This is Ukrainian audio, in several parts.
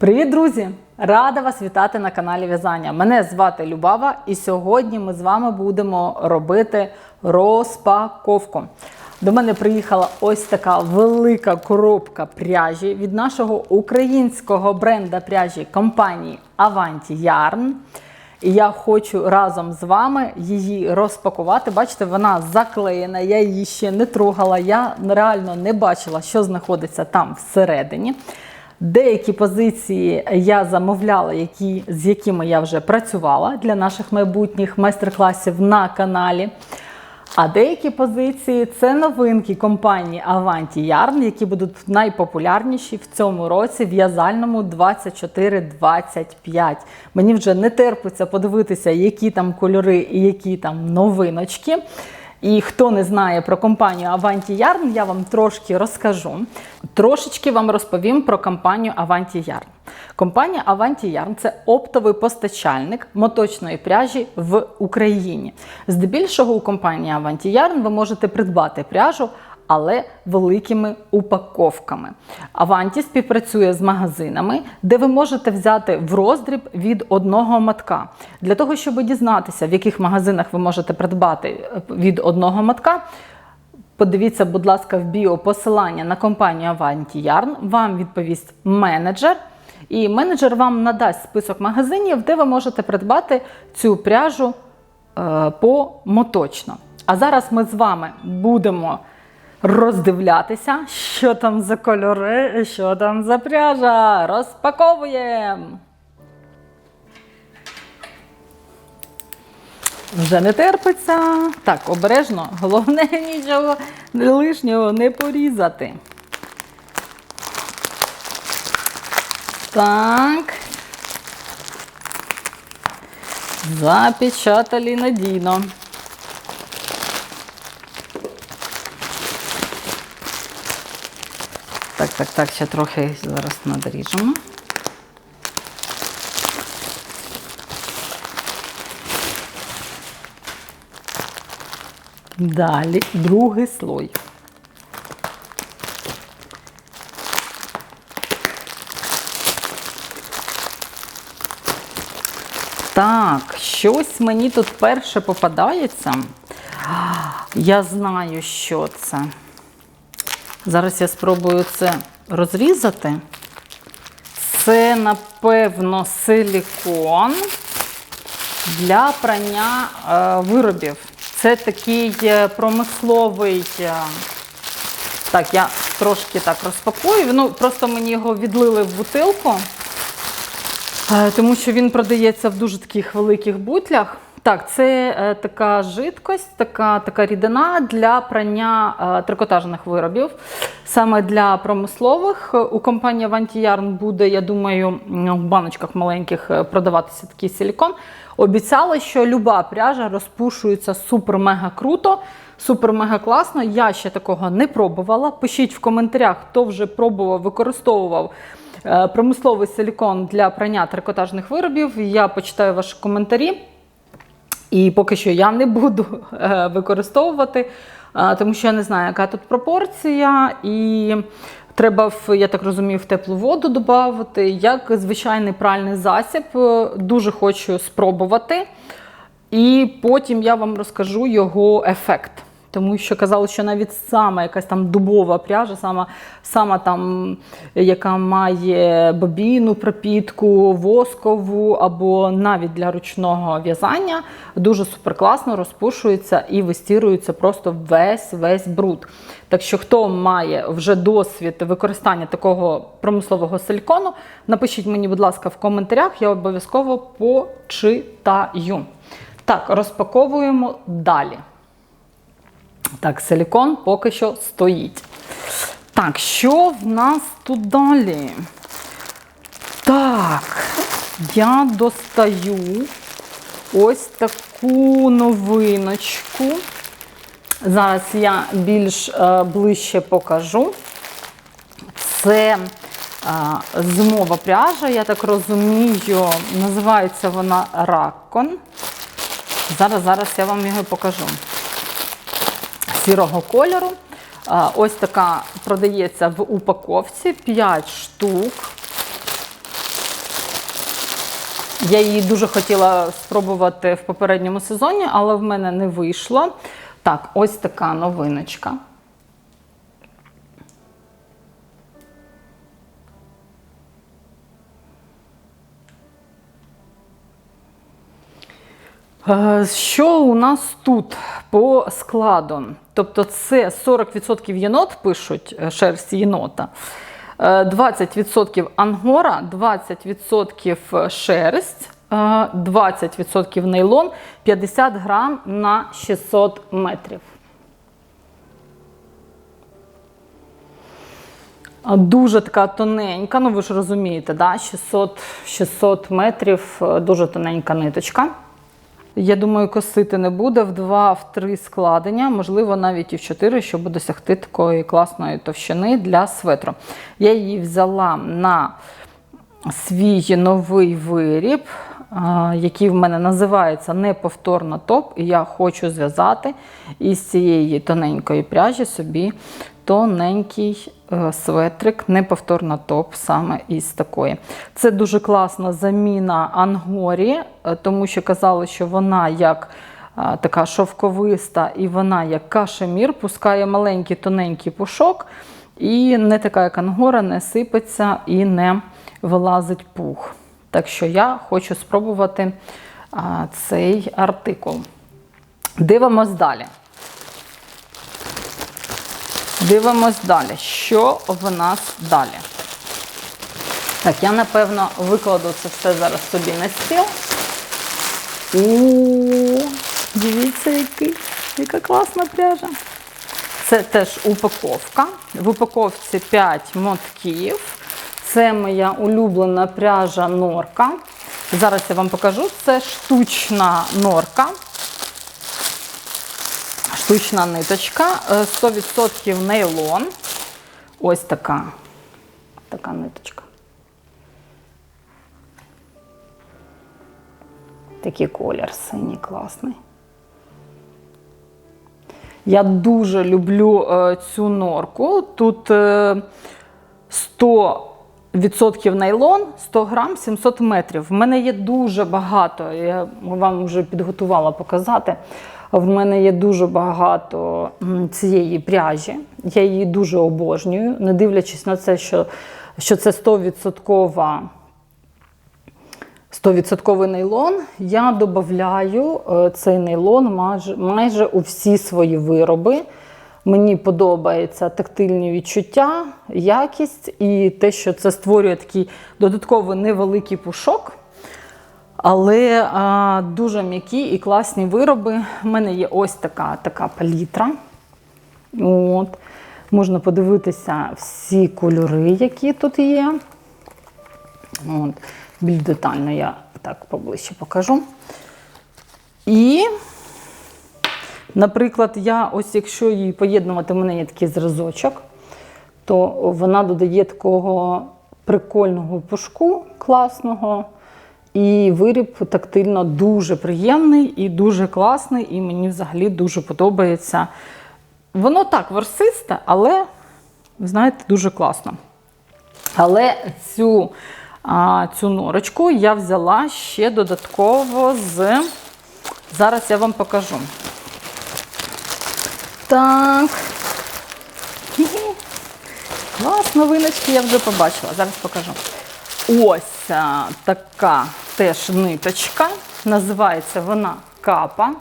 Привіт, друзі! Рада вас вітати на каналі В'язання. Мене звати Любава, і сьогодні ми з вами будемо робити розпаковку. До мене приїхала ось така велика коробка пряжі від нашого українського бренда пряжі компанії Avanti Yarn. І я хочу разом з вами її розпакувати. Бачите, вона заклеєна, я її ще не трогала. Я реально не бачила, що знаходиться там всередині. Деякі позиції я замовляла, які, з якими я вже працювала для наших майбутніх майстер-класів на каналі. А деякі позиції це новинки компанії Avanti Yarn, які будуть найпопулярніші в цьому році в'язальному 24-25. Мені вже не терпиться подивитися, які там кольори і які там новиночки. І хто не знає про компанію Avanti Yarn, я вам трошки розкажу. Трошечки вам розповім про компанію Avanti Yarn. Компанія Avanti Yarn – це оптовий постачальник моточної пряжі в Україні. Здебільшого у компанії Avanti Yarn ви можете придбати пряжу, але великими упаковками. Avanti співпрацює з магазинами, де ви можете взяти в роздріб від одного матка. Для того, щоб дізнатися, в яких магазинах ви можете придбати від одного матка. Подивіться, будь ласка, в біо посилання на компанію Avanti Yarn. Вам відповість менеджер. І менеджер вам надасть список магазинів, де ви можете придбати цю пряжу е, помоточно. А зараз ми з вами будемо роздивлятися, що там за кольори, що там за пряжа. Розпаковуємо! Вже не терпиться. Так, обережно. Головне нічого лишнього не порізати. Так. Запечатали надійно. Так, так, так, ще трохи зараз надріжемо. Далі другий слой. Так, щось мені тут перше попадається. Я знаю, що це. Зараз я спробую це розрізати. Це, напевно, силікон для прання е, виробів. Це такий е, промисловий. е, Так, я трошки так розпакую. Ну, просто мені його відлили в бутилку. Тому що він продається в дуже таких великих бутлях. Так, це е, така жидкость, така, така рідина для прання е, трикотажних виробів. Саме для промислових. У компанії Yarn буде, я думаю, в баночках маленьких е, продаватися такий силікон. Обіцяли, що люба пряжа розпушується супер-мега круто, супер-мега класно. Я ще такого не пробувала. Пишіть в коментарях, хто вже пробував, використовував е, промисловий силікон для прання трикотажних виробів. Я почитаю ваші коментарі. І поки що я не буду е, використовувати, е, тому що я не знаю, яка тут пропорція, і треба, в, я так розумію, в теплу воду додати. Як звичайний пральний засіб, е, дуже хочу спробувати. І потім я вам розкажу його ефект. Тому що казали, що навіть сама якась там дубова пряжа, сама, сама там, яка має бобійну пропітку, воскову або навіть для ручного в'язання, дуже суперкласно розпушується і вистірується просто весь весь бруд. Так що, хто має вже досвід використання такого промислового силікону, напишіть мені, будь ласка, в коментарях, я обов'язково почитаю. Так, розпаковуємо далі. Так, силікон поки що стоїть. Так, що в нас тут далі? Так, я достаю ось таку новиночку. Зараз я більш е, ближче покажу. Це е, зимова пряжа, я так розумію, називається вона Раккон. Зараз, зараз я вам його покажу сірого кольору. Ось така продається в упаковці 5 штук. Я її дуже хотіла спробувати в попередньому сезоні, але в мене не вийшло. Так, ось така новиночка. Що у нас тут по складу? Тобто це 40% єнот пишуть е, шерсть єнота, е, 20% ангора, 20% шерсть, е, 20% нейлон, 50 грам на 600 метрів. Дуже така тоненька, ну ви ж розумієте, да? 600, 600 метрів, е, дуже тоненька ниточка. Я думаю, косити не буде в 2-3 складення, можливо, навіть і в 4, щоб досягти такої класної товщини для светру. Я її взяла на свій новий виріб, який в мене називається неповторно топ. І я хочу зв'язати із цієї тоненької пряжі собі тоненький е, светрик, неповторно топ саме із такої. Це дуже класна заміна ангорі, е, тому що казали, що вона як е, така шовковиста і вона як кашемір, пускає маленький тоненький пушок. І не така, як ангора, не сипеться і не вилазить пух. Так що я хочу спробувати а, цей артикул. Дивимось далі. Дивимось далі. Що в нас далі? Так, я напевно викладу це все зараз собі на стіл. О, дивіться, який, яка класна пряжа. Це теж упаковка. В упаковці 5 мотків. Це моя улюблена пряжа норка. Зараз я вам покажу. Це штучна норка. Штучна ниточка. Е, 100% нейлон. Ось така. Така ниточка. Такий колір синій класний. Я дуже люблю е, цю норку. Тут е, 100 Відсотків нейлон 100 грам 700 метрів. В мене є дуже багато. Я вам вже підготувала показати. В мене є дуже багато цієї пряжі. Я її дуже обожнюю, не дивлячись на це, що що це 100%, 100% нейлон. Я додаю е, цей нейлон майже, майже у всі свої вироби. Мені подобається тактильні відчуття, якість і те, що це створює такий додатковий невеликий пушок. Але а, дуже м'які і класні вироби. У мене є ось така така палітра. От. Можна подивитися всі кольори, які тут є. От. Більш детально я так поближче покажу. І, наприклад, я ось якщо її поєднувати, в мене є такий зразочок, то вона додає такого прикольного пушку класного. І виріб тактильно дуже приємний і дуже класний, і мені взагалі дуже подобається. Воно так ворсисте, але, знаєте, дуже класно. Але цю, а, цю норочку я взяла ще додатково з. Зараз я вам покажу. Так. Клас, новиночки я вже побачила. Зараз покажу. Ось така теж ниточка. Називається вона капа.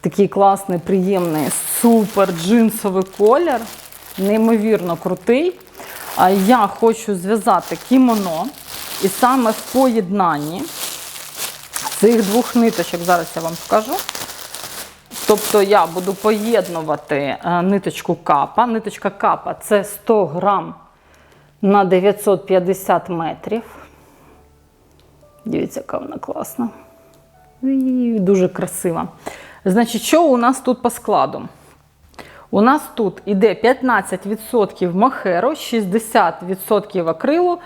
Такий класний, приємний, супер джинсовий колір. Неймовірно крутий. А я хочу зв'язати кімоно. І саме в поєднанні цих двох ниточок, зараз я вам покажу. Тобто я буду поєднувати е, ниточку капа. Ниточка капа це 100 грам на 950 метрів. Дивіться, яка вона класна. І дуже красива. Значить, що у нас тут по складу? У нас тут іде 15% мохеру, 60% акрилу,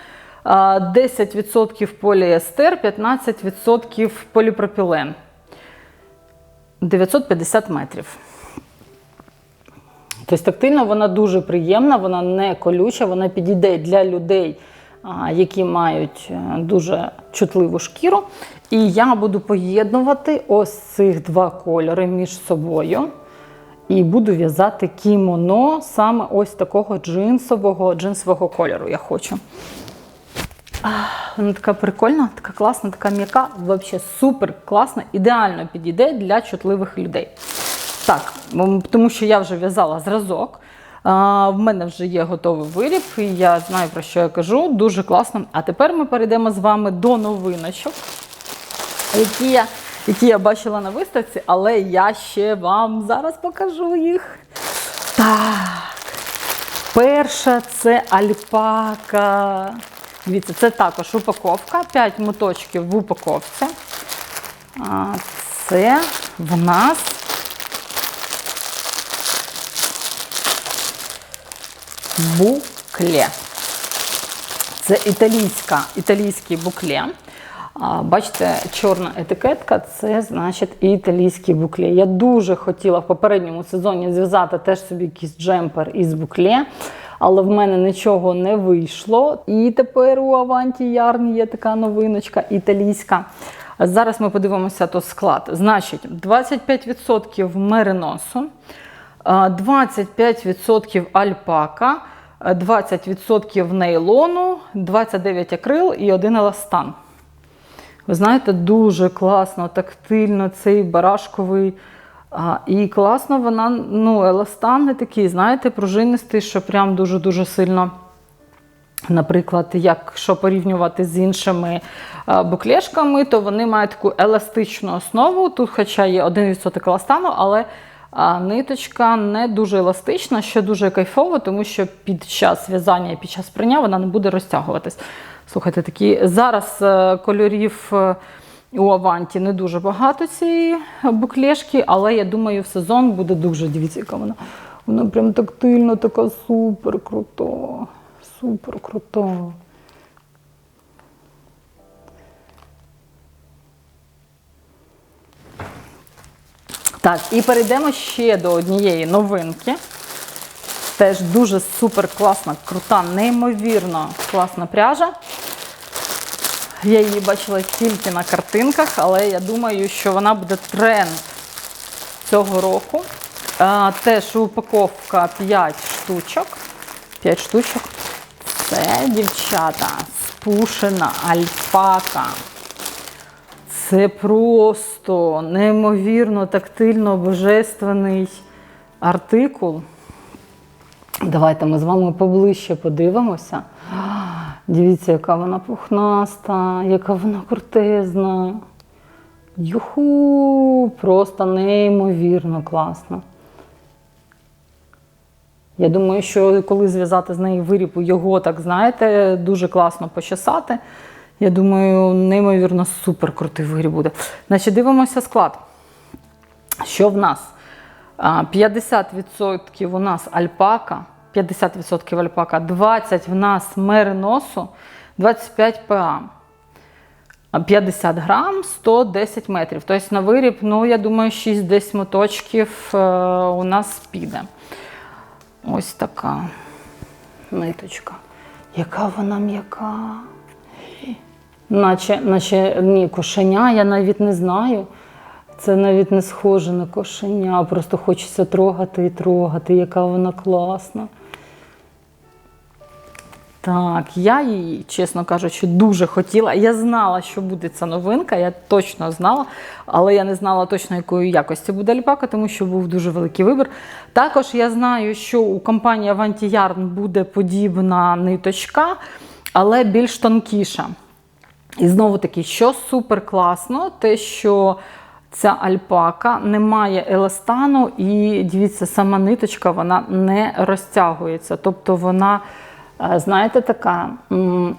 10% поліестер, 15% поліпропілен. 950 метрів. Тобто тактильно вона дуже приємна, вона не колюча, вона підійде для людей які мають е, дуже чутливу шкіру. І я буду поєднувати ось цих два кольори між собою. І буду в'язати кімоно саме ось такого джинсового джинсового кольору. Я хочу. Вона така прикольна, така класна, така м'яка. Взагалі супер класна, ідеально підійде для чутливих людей. Так, тому що я вже в'язала зразок. В мене вже є готовий виріб, і я знаю про що я кажу. Дуже класно. А тепер ми перейдемо з вами до новиночок, які я, які я бачила на виставці, але я ще вам зараз покажу їх. Так. Перша це альпака. Дивіться, це також упаковка, 5 моточків в упаковці. Це в нас букле. Це італійська, італійський букле. Бачите, чорна етикетка це значить італійський букле. Я дуже хотіла в попередньому сезоні зв'язати теж собі якийсь джемпер із букле, але в мене нічого не вийшло. І тепер у Аванті Ярн є така новиночка італійська. Зараз ми подивимося то склад. Значить, 25% мериносу, 25% альпака, 20% нейлону, 29 акрил і 1 еластан. Ви знаєте, дуже класно, тактильно цей барашковий. А, і класно вона, ну, еластан не такий, знаєте, пружинистий, що прям дуже-дуже сильно. Наприклад, якщо порівнювати з іншими буклешками, то вони мають таку еластичну основу. Тут, хоча є 1% еластану, але ниточка не дуже еластична, що дуже кайфово, тому що під час в'язання і під час прання вона не буде розтягуватись. Слухайте, такі зараз е, кольорів е, у Аванті не дуже багато цієї буклешки, але я думаю, в сезон буде дуже дивіться, яка вона. Вона прям тактильно, така супер крута. Супер крута. Так, і перейдемо ще до однієї новинки. Теж дуже супер класна, крута, неймовірно класна пряжа. Я її бачила тільки на картинках, але я думаю, що вона буде тренд цього року. Теж упаковка 5 штучок. 5 штучок. Це, дівчата, спушена альпака. Це просто неймовірно тактильно божественний артикул. Давайте ми з вами поближче подивимося. Дивіться, яка вона пухнаста, яка вона крутезна. Юху! Просто неймовірно класно. Я думаю, що коли зв'язати з неї виріб, його, так знаєте, дуже класно почесати. Я думаю, неймовірно супер крутий виріб буде. Значить, дивимося склад. Що в нас? 50% у нас альпака, 50% альпака, 20% в нас мериносу, 25 ПА. 50 грам, 110 метрів. Тобто на виріб, ну, я думаю, 6 десь моточків е, у нас піде. Ось така ниточка. Яка вона м'яка. Наче, наче ні, кошеня, я навіть не знаю. Це навіть не схоже на кошеня, просто хочеться трогати і трогати, яка вона класна. Так, я її, чесно кажучи, дуже хотіла. Я знала, що буде ця новинка, я точно знала, але я не знала точно, якої якості буде альпака, тому що був дуже великий вибір. Також я знаю, що у компанії Avanti Yarn буде подібна ниточка, але більш тонкіша. І знову таки, що супер класно, те, що ця альпака не має еластану, і дивіться, сама ниточка вона не розтягується. Тобто вона, знаєте, така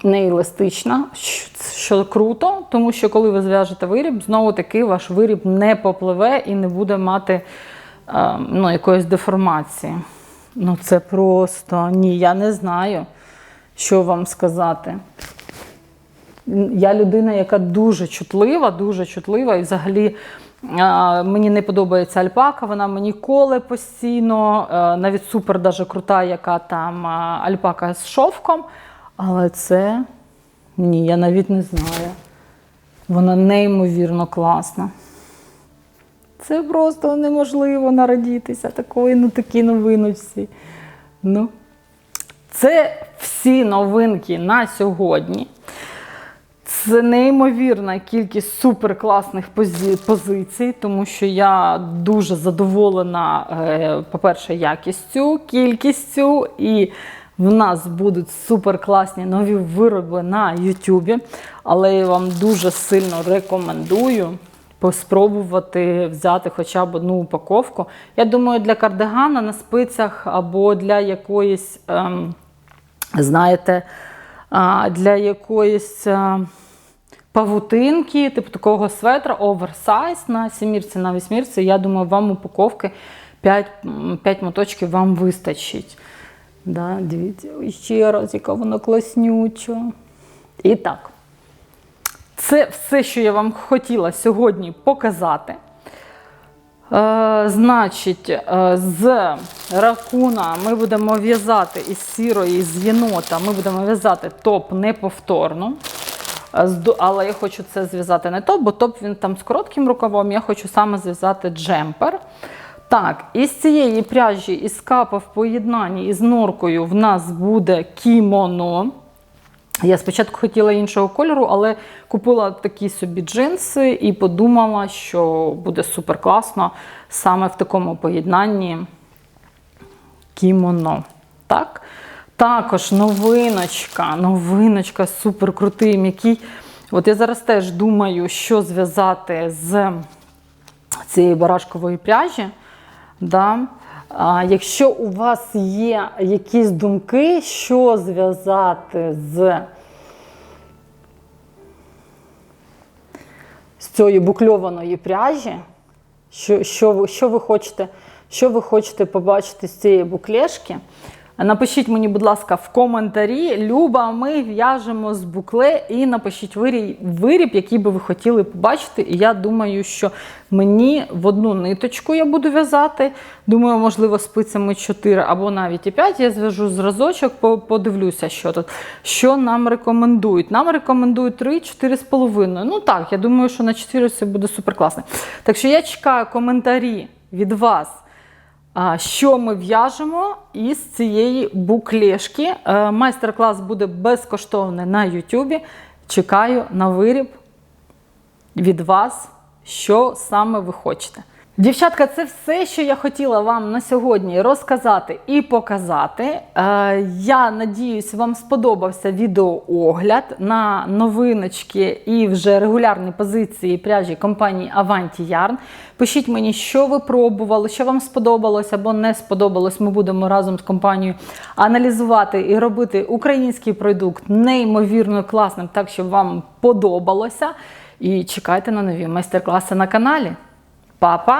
нееластична, що- круто, тому що коли ви зв'яжете виріб, знову таки ваш виріб не попливе і не буде мати ну, якоїсь деформації. Ну, це просто ні, я не знаю, що вам сказати. Я людина, яка дуже чутлива, дуже чутлива, і взагалі мені не подобається альпака, вона мені коле постійно, навіть супер даже крута, яка там альпака з шовком. Але це Ні, я навіть не знаю. Вона неймовірно класна. Це просто неможливо нарадітися такої, ну такі новиночці. Ну, це всі новинки на сьогодні. Це неймовірна кількість суперкласних позицій, тому що я дуже задоволена, е, по-перше, якістю, кількістю, і в нас будуть суперкласні нові вироби на YouTube. Але я вам дуже сильно рекомендую поспробувати взяти хоча б одну упаковку. Я думаю, для кардигана на спицях або для якоїсь, ем, знаєте, для якоїсь. Павутинки, типу такого светра, оверсайз на сімірці, на вісьмірці. Я думаю, вам упаковки 5, 5 моточків вам вистачить. Да, дивіться, ще раз, яка вона класнюча. І так, це все, що я вам хотіла сьогодні показати. Е, значить, е, з ракуна ми будемо в'язати із сірої, з єнота, ми будемо в'язати топ неповторно. Але я хочу це зв'язати не топ, бо топ він там з коротким рукавом, я хочу саме зв'язати джемпер. Так, із цієї пряжі, із капа в поєднанні із норкою в нас буде кімоно. Я спочатку хотіла іншого кольору, але купила такі собі джинси і подумала, що буде супер класно саме в такому поєднанні кімоно. Так? Також новиночка, новиночка супер крутий, м'який. От я зараз теж думаю, що зв'язати з цієї барашкової пряжі. Да? А, якщо у вас є якісь думки, що зв'язати з, з цієї букльованої пряжі, що, що, ви, що, ви хочете, що ви хочете побачити з цієї буклешки, Напишіть мені, будь ласка, в коментарі. Люба, ми в'яжемо з букле і напишіть виріб, виріб, який би ви хотіли побачити. І я думаю, що мені в одну ниточку я буду в'язати. Думаю, можливо, спицями 4 або навіть і 5. Я зв'яжу зразочок, подивлюся, що тут. Що нам рекомендують. Нам рекомендують 3 4,5. Ну так, я думаю, що на 4 це буде супер класно. Так що я чекаю коментарі від вас. Що ми в'яжемо із цієї буклешки? Е, Майстер-клас буде безкоштовний на Ютубі. Чекаю на виріб від вас, що саме ви хочете. Дівчатка, це все, що я хотіла вам на сьогодні розказати і показати. Е, Я надіюсь, вам сподобався відеоогляд на новиночки і вже регулярні позиції пряжі компанії Avanti Yarn. Пишіть мені, що ви пробували, що вам сподобалось або не сподобалось. Ми будемо разом з компанією аналізувати і робити український продукт неймовірно класним, так щоб вам подобалося. І чекайте на нові майстер-класи на каналі. Па-па!